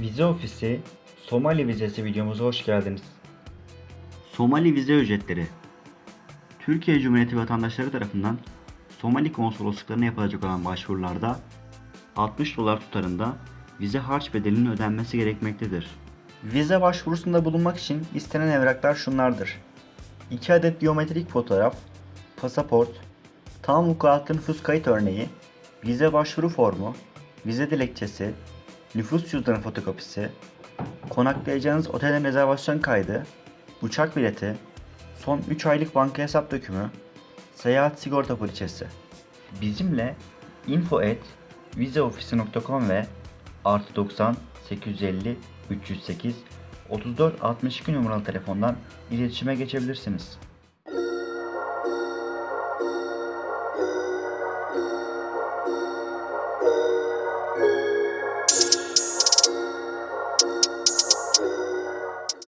Vize Ofisi Somali vizesi videomuza hoş geldiniz. Somali vize ücretleri. Türkiye Cumhuriyeti vatandaşları tarafından Somali konsolosluklarına yapılacak olan başvurularda 60 dolar tutarında vize harç bedelinin ödenmesi gerekmektedir. Vize başvurusunda bulunmak için istenen evraklar şunlardır. 2 adet biyometrik fotoğraf, pasaport, tam vukuatlı nüfus kayıt örneği, vize başvuru formu, vize dilekçesi, nüfus cüzdanı fotokopisi, konaklayacağınız otelin rezervasyon kaydı, uçak bileti, son 3 aylık banka hesap dökümü, seyahat sigorta poliçesi. Bizimle info at vizeofisi.com ve artı 90 850 308 34 62 numaralı telefondan iletişime geçebilirsiniz.